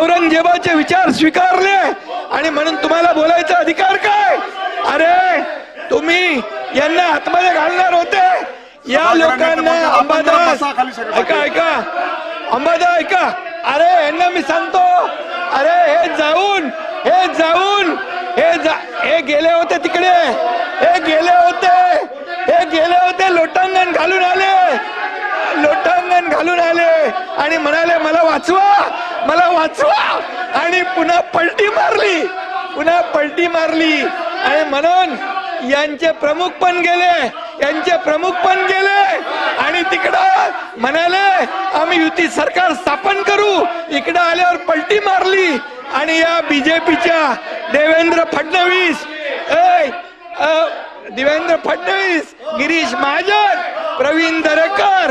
औरंगजेबाचे विचार स्वीकारले. आणि म्हणून तुम्हाला बोलायचा अधिकार काय? अरे तुम्ही यांना आतमध्ये घालणार होते. या लोकांना अंबादास. ऐका ऐका. अंबादा ऐका. अरे यांना मी सांगतो. अरे हे जाऊन हे जाऊन हे जा हे गेले होते तिकडे. हे गेले होते हे गेले होते लोटांगण घालून आले लोटांगण घालून आले आणि म्हणाले मला वाचवा मला वाचवा. आणि पुन्हा पलटी मारली पुन्हा पलटी मारली. आणि म्हणून यांचे प्रमुख पण गेले यांचे प्रमुख पण गेले. आणि तिकडं म्हणाले आम्ही युती सरकार स्थापन करू. इकडं आल्यावर पलटी मारली. आणि या बीजेपीच्या देवेंद्र फडणवीस देवेंद्र फडणवीस गिरीश महाजन प्रवीण दरेकर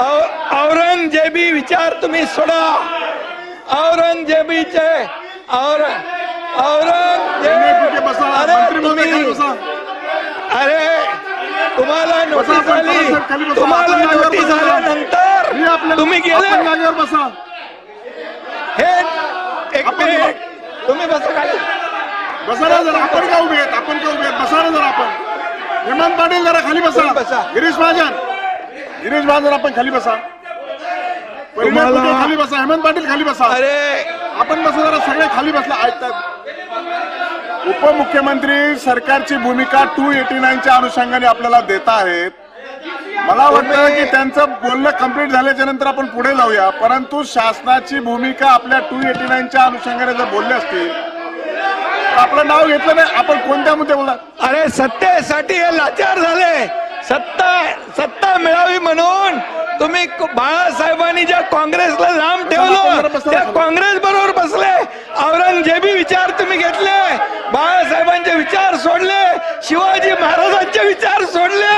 औरंगजेबी विचार तुम्ही सोडा. औरंगजेबीचे और औरंगजेब अरे तुम्ही बसा. अरे तुम्हाला नोटीस आली. तुम्हाला नोटीस आल्यानंतर तुम्ही गेले. बसा. हे एक मिनिट. तुम्ही बसा खाली. बसा ना जरा. आपण का उभे आहेत? आपण का उभे आहेत? बसा ना जरा आपण. हेमंत पाटील जरा खाली बसा. बसा. गिरीश महाजन. गिरीश महाजन आपण खाली बसा. खाली बसा हेमंत पाटील खाली बसा. अरे! आपण बसा जरा सगळे खाली बसला ऐकतात. उपमुख्यमंत्री सरकारची भूमिका टू एटी नाईनच्या अनुषंगाने आपल्याला देत आहेत. मला वाटतं की त्यांचं बोलणं कंप्लीट झाल्याच्यानंतर आपण पुढे जाऊया. परंतु शासनाची भूमिका आपल्या टू एटी नाईनच्या अनुषंगाने जर बोलले असतील तर आपलं नाव घेतलं नाही. आपण कोणत्या मुद्दे बोलला अरे सत्तेसाठी हे लाचार झाले. सत्ता सत्ता मिळावी म्हणून तुम्ही बाळासाहेबांनी ज्या काँग्रेसला लांब ठेवलं त्या काँग्रेस बरोबर बसले. औरंगजेबी विचार तुम्ही घेतले. बाळासाहेबांचे विचार सोडले. शिवाजी महाराजांचे विचार सोडले.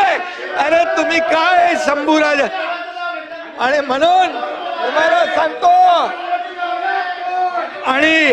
अरे तुम्ही काय शंभूराज आणि म्हणून तुम्हाला सांगतो. आणि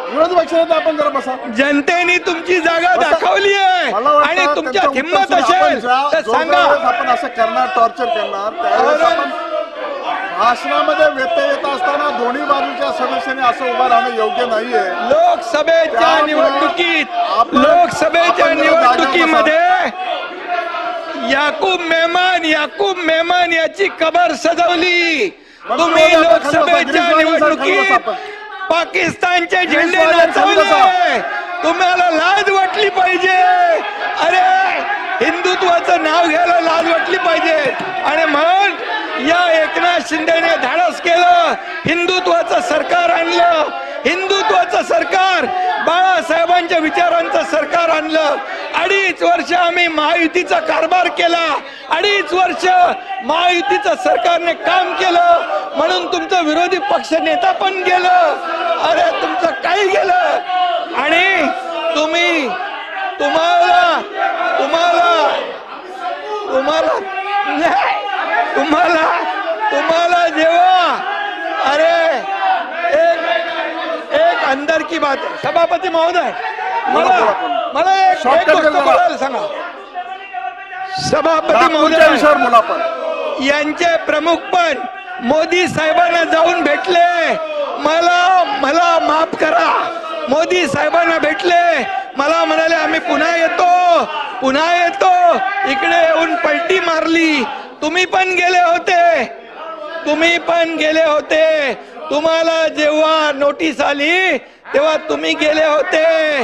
विरोधी आपण जरा बसा. जनतेने तुमची जागा दाखवली आहे. मला वाटतं आणि तुमच्यात त्यांचं हिंमत उत्तर असेल तर सांगा. आपण असं करणार टॉर्चर करणार त्यावेळेस औरंग- आपण भाषणामध्ये व्यत्यय येत असताना दोन्ही बाजूच्या सदस्यांनी असं उभं राहणं योग्य नाहीये. लोकसभेच्या त्यामुळं निवडणुकीत आपण- लोकसभेच्या आपण जरा जागेवर निवडणुकीमध्ये याकूब मेहमान याकूब मेहमान याची कबर सजवली. तुम्ही लोकसभेच्या निवडणुकीत. पाकिस्तानचे झेंडे नाचवले. तुम्हाला लाज वाटली पाहिजे. अरे हिंदुत्वाचं नाव घ्यायला लाज वाटली पाहिजे. आणि म्हणून या एकनाथ शिंदेने धाडस केलं हिंदुत्वाचं सरकार आणलं हिंदुत्वाचं सरकार बाळासाहेबांच्या विचारांचं सरकार आणलं अडीच वर्ष आम्ही महायुतीचा कारभार केला. अडीच वर्ष महायुतीचं सरकारने काम केलं. म्हणून तुमचं विरोधी पक्ष नेता पण गेलं. अरे तुमचं काही गेलं. आणि तुम्ही तुम्हाला तुम्हाला तुम्हाला तुम्हाला तुम्हाला जेव्हा अरे एक एक अंदर की बात सभापती महोदय मला मला एक गोष्ट. बोलायला सांगा. सभापती महोदय विषयावर बोला आपण. यांचे प्रमुख पण मोदी साहेबांना जाऊन भेटले. मला मला माफ करा. मोदी साहेबांना भेटले. मला म्हणाले आम्ही पुन्हा येतो. पुन्हा येतो. इकडे येऊन पलटी मारली. तुम्ही पण गेले होते. तुम्ही पण गेले होते. तुम्हाला जेव्हा नोटीस आली तेव्हा तुम्ही गेले होते.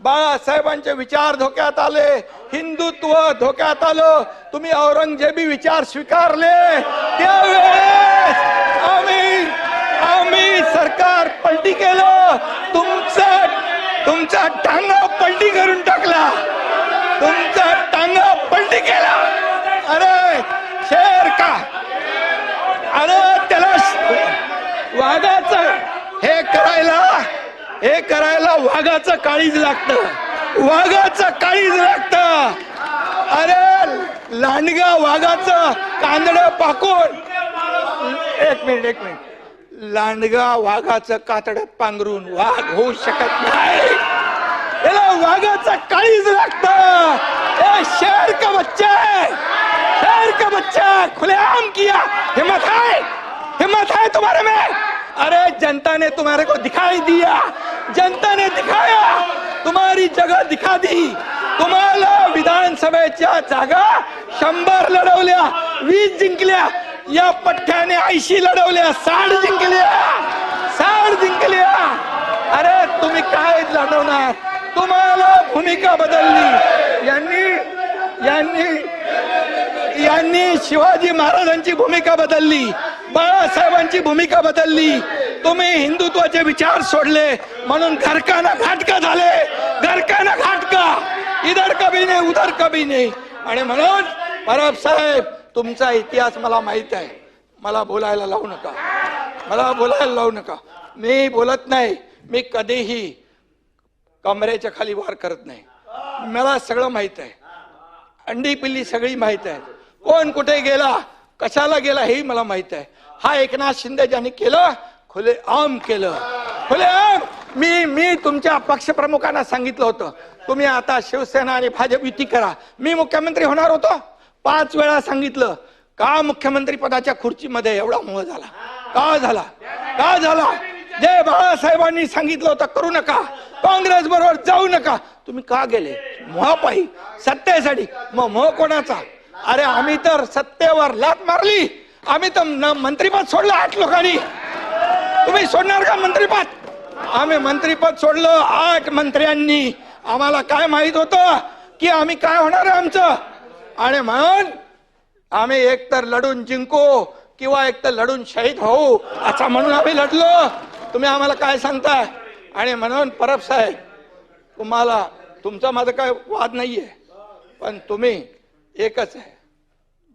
बाळासाहेबांचे विचार धोक्यात आले हिंदुत्व धोक्यात आलं तुम्ही औरंगजेबी विचार स्वीकारले. त्यावेळेस आम्ही आम्ही सरकार पलटी केलं. तुमचं तुमचा टांगा पलटी करून टाकला तुमचा टांगा पलटी केला अरे शेर का अरे त्याला वाघाचं हे करायला हे करायला वाघाचं काळीज लागतं. वाघाचं काळीज लागतं. अरे लांडगा वाघाचं कांदड पाकून. एक मिनिट एक मिनिट. लांडगा वाघाचं कातड पांघरून वाघ होऊ शकत नाही. याला वाघाचं काळीज लागत. शेर का बच्चा शेर का बच्चा खुलेआम किया. हिम्मत है हिम्मत है तुम्हारे में? अरे जनता ने तुम्हारे को दिखाई दिया. जनता ने दिखाया। तुम्हारी जगह दिखा दी। तुम्हाला विधानसभेच्या जागा शंभर लढवल्या वीस जिंकल्या या पठ्ठ्याने ऐंशी लढवल्या साठ जिंकल्या साठ जिंकल्या. अरे तुम्ही काय लढवणार? तुम्हाला भूमिका बदलली. यांनी यांनी यांनी शिवाजी महाराजांची भूमिका बदलली बाळासाहेबांची भूमिका बदलली. तुम्ही हिंदुत्वाचे विचार सोडले म्हणून घरकाना घाटका झाले. घरकाना घाटका. इधर कभी नाही उधर कभी नाही. आणि म्हणून परब साहेब तुमचा इतिहास मला माहीत आहे. मला बोलायला लावू नका. मला बोलायला लावू नका. मी बोलत नाही. मी कधीही कमरेच्या खाली वार करत नाही. मला सगळं माहीत आहे. अंडी पिल्ली सगळी माहीत आहे. कोण कुठे गेला कशाला गेला हेही मला माहीत आहे. हा एकनाथ शिंदे ज्यांनी केलं खुले आम केलं. खुले आम! मी मी तुमच्या पक्षप्रमुखांना सांगितलं होतं. तुम्ही आता शिवसेना आणि भाजप युती करा. मी मुख्यमंत्री होणार होतो. पाच वेळा सांगितलं. का मुख्यमंत्री पदाच्या खुर्चीमध्ये एवढा मोह झाला? का झाला? का झाला? जे बाळासाहेबांनी सांगितलं होतं करू नका. काँग्रेस बरोबर जाऊ नका. तुम्ही का गेले? मोहापाई सत्तेसाठी. मग मोह कोणाचा? अरे आम्ही तर सत्तेवर लात मारली. आम्ही तर मंत्रीपद सोडलं आठ लोकांनी. तुम्ही सोडणार का मंत्रीपद? आम्ही मंत्रीपद सोडलं आठ मंत्र्यांनी. आम्हाला काय माहीत होतं की आम्ही काय होणार आहे आमचं? आणि म्हणून आम्ही एकतर लढून जिंकू किंवा एकतर लढून शहीद होऊ असा म्हणून आम्ही लढलो. तुम्ही आम्हाला काय सांगताय? आणि म्हणून परब साहेब तुम्हाला तुमचा माझा काय वाद नाहीये पण तुम्ही एकच आहे.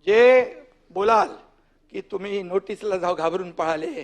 जे बोलाल की तुम्ही नोटीसला जाऊ घाबरून पळाले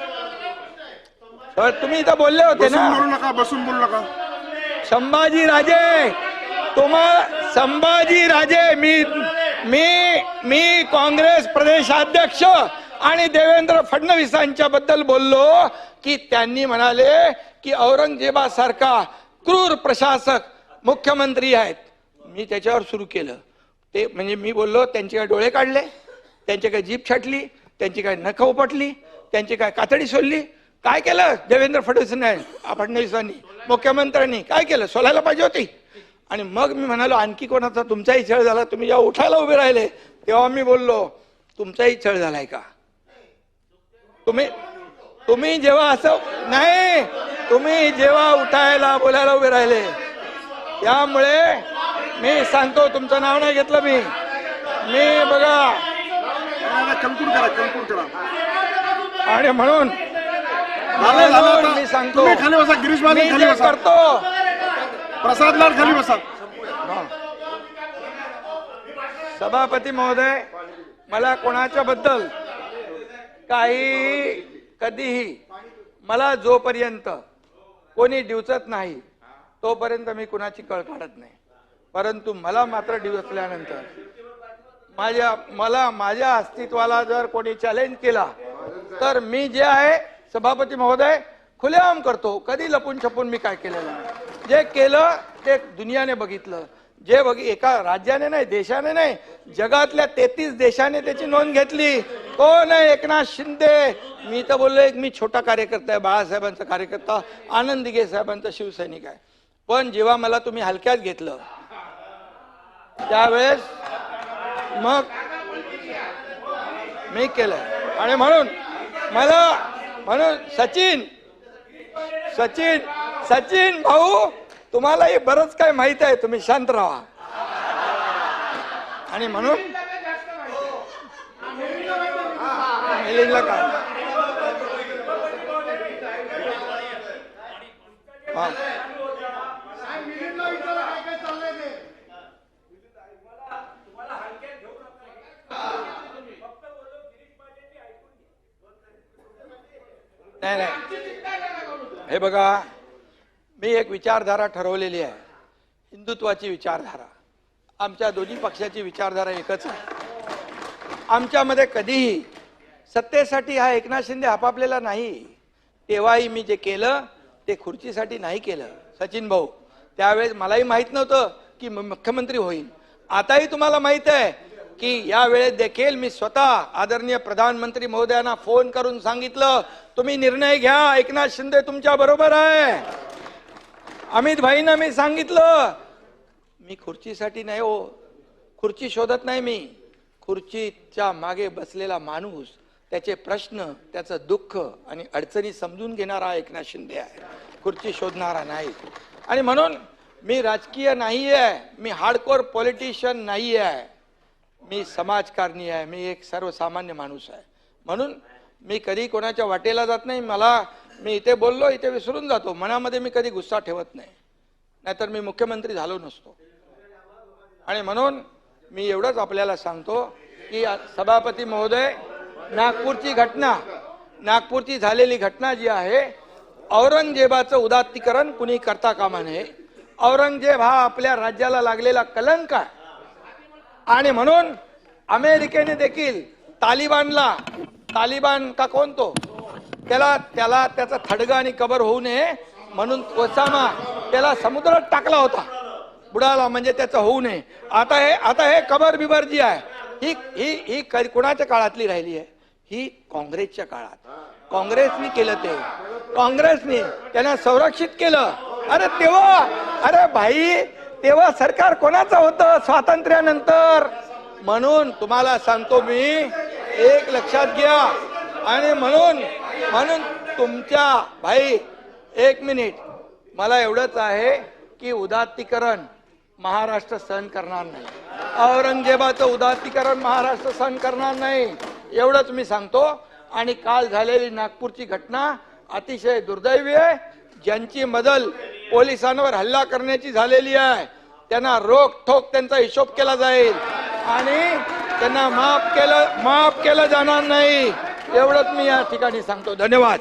तुम्ही इथं बोलले होते बसून ना बोलू नका बसून बोलू नका. संभाजी राजे तुम्हा संभाजी राजे मी मी मी काँग्रेस प्रदेशाध्यक्ष आणि देवेंद्र फडणवीसांच्या बद्दल बोललो की त्यांनी म्हणाले की औरंगजेबासारखा क्रूर प्रशासक मुख्यमंत्री आहेत. मी त्याच्यावर सुरू केलं. ते म्हणजे मी बोललो त्यांचे काय डोळे काढले त्यांची काय जीप छाटली त्यांची काय नख उपटली त्यांची काय कातडी सोडली काय केलं? देवेंद्र फडणवीसांनी? फडणवीसांनी. मुख्यमंत्र्यांनी. काय केलं? सोलायला पाहिजे होती. आणि मग मी म्हणालो आणखी कोणाचा तुमचाही छळ झाला? तुम्ही जेव्हा उठायला उभे राहिले तेव्हा मी बोललो तुमचाही छळ झालाय का? तुम्ही तुम्ही जेव्हा असं नाही तुम्ही जेव्हा उठायला बोलायला उभे राहिले त्यामुळे मी सांगतो तुमचं नाव नाही घेतलं मी. मी बघा. करा करा. आणि म्हणून झालं, झालं म्हणून आता. मी सांगतो. खाली बसा गिरीश महाजन खाली बसा. करतो. प्रसाद लाड खाली बसा. सभापती महोदय मला कोणाच्या बद्दल काही कधीही मला जोपर्यंत कोणी डिवचत नाही तोपर्यंत मी कुणाची कळ काढत नाही. परंतु मला मात्र डिवचल्यानंतर माझ्या मला माझ्या अस्तित्वाला जर कोणी चॅलेंज केला तर मी जे आहे सभापती महोदय खुलेआम करतो. कधी लपून छपून मी काय केलेलं नाही. जे केलं ते दुनियाने बघितलं. जे बघ एका राज्याने नाही देशाने नाही जगातल्या तेहतीस देशाने त्याची नोंद घेतली. हो कोण आहे एकनाथ शिंदे. मी तर बोललो एक मी छोटा कार्यकर्ता आहे बाळासाहेबांचा कार्यकर्ता आनंद दिघे साहेबांचा शिवसैनिक आहे. पण जेव्हा मला तुम्ही हलक्यात घेतलं त्यावेळेस मग मी केलं आणि म्हणून मला म्हणून सचिन सचिन सचिन भाऊ तुम्हालाही बरंच काय माहीत आहे तुम्ही शांत राहा. आणि म्हणून? मिलिंदला काय हा. नाही नाही. हे बघा मी एक विचारधारा ठरवलेली आहे. हिंदुत्वाची विचारधारा. आमच्या दोन्ही पक्षाची विचारधारा एकच आहे. आमच्यामध्ये कधीही सत्तेसाठी हा एकनाथ शिंदे आपापलेला नाही. तेव्हाही मी जे केलं ते खुर्चीसाठी नाही केलं. सचिन भाऊ त्यावेळेस मलाही माहीत नव्हतं की मुख्यमंत्री होईल. आताही तुम्हाला माहीत आहे की यावेळेस देखील मी स्वतः आदरणीय प्रधानमंत्री महोदयांना फोन करून सांगितलं तुम्ही निर्णय घ्या एकनाथ शिंदे तुमच्या बरोबर आहे. अमित भाईंना मी सांगितलं मी खुर्चीसाठी नाही हो खुर्ची शोधत नाही मी. खुर्चीच्या मागे बसलेला माणूस त्याचे प्रश्न त्याचं दुःख आणि अडचणी समजून घेणारा एकनाथ शिंदे आहे. खुर्ची शोधणारा नाही. आणि म्हणून मी राजकीय नाही आहे मी हार्डकोर पॉलिटिशियन नाही आहे मी समाजकारणी आहे मी एक सर्वसामान्य माणूस आहे. म्हणून मी कधी कोणाच्या वाटेला जात नाही मला मी इथे बोललो इथे विसरून जातो मनामध्ये मी कधी गुस्सा ठेवत नाही. नाहीतर मी मुख्यमंत्री झालो नसतो. आणि म्हणून मी एवढंच आपल्याला सांगतो की सभापती महोदय नागपूरची घटना नागपूरची झालेली घटना जी आहे औरंगजेबाचं उदात्तीकरण कुणी करता कामा नये. औरंगजेब हा आपल्या राज्याला लागलेला कलंक आहे. आणि म्हणून अमेरिकेने देखील तालिबानला तालिबान का कोण तो? त्याला त्याला त्याचा थडगा आणि कबर होऊ नये म्हणून ओसामा त्याला समुद्रात टाकला होता. बुडाला म्हणजे त्याचं होऊ नये. आता हे आता हे कबर बिबर जी आहे. ही ही ही कुणाच्या कोणाच्या काळातली राहिली आहे? ही काँग्रेसच्या काळात. काँग्रेसने केलं ते. काँग्रेसने त्यांना संरक्षित केलं. अरे तेव्हा अरे भाई तेव्हा सरकार कोणाचं होतं? स्वातंत्र्यानंतर. म्हणून तुम्हाला सांगतो मी एक लक्षात घ्या. आणि म्हणून म्हणून तुमच्या भाई एक मिनिट. मला एवढंच आहे की उदात्तीकरण महाराष्ट्र सहन करणार नाही. औरंगजेबाचं उदात्तीकरण महाराष्ट्र सहन करणार नाही. एवढंच मी सांगतो. आणि काल झालेली नागपूरची घटना अतिशय दुर्दैवी आहे. ज्यांची मदल पोलिसांवर हल्ला करण्याची झालेली आहे. त्यांना रोख ठोक त्यांचा हिशोब केला जाईल. आणि त्यांना माफ केलं माफ केलं जाणार नाही. एवढंच मी या ठिकाणी सांगतो. धन्यवाद.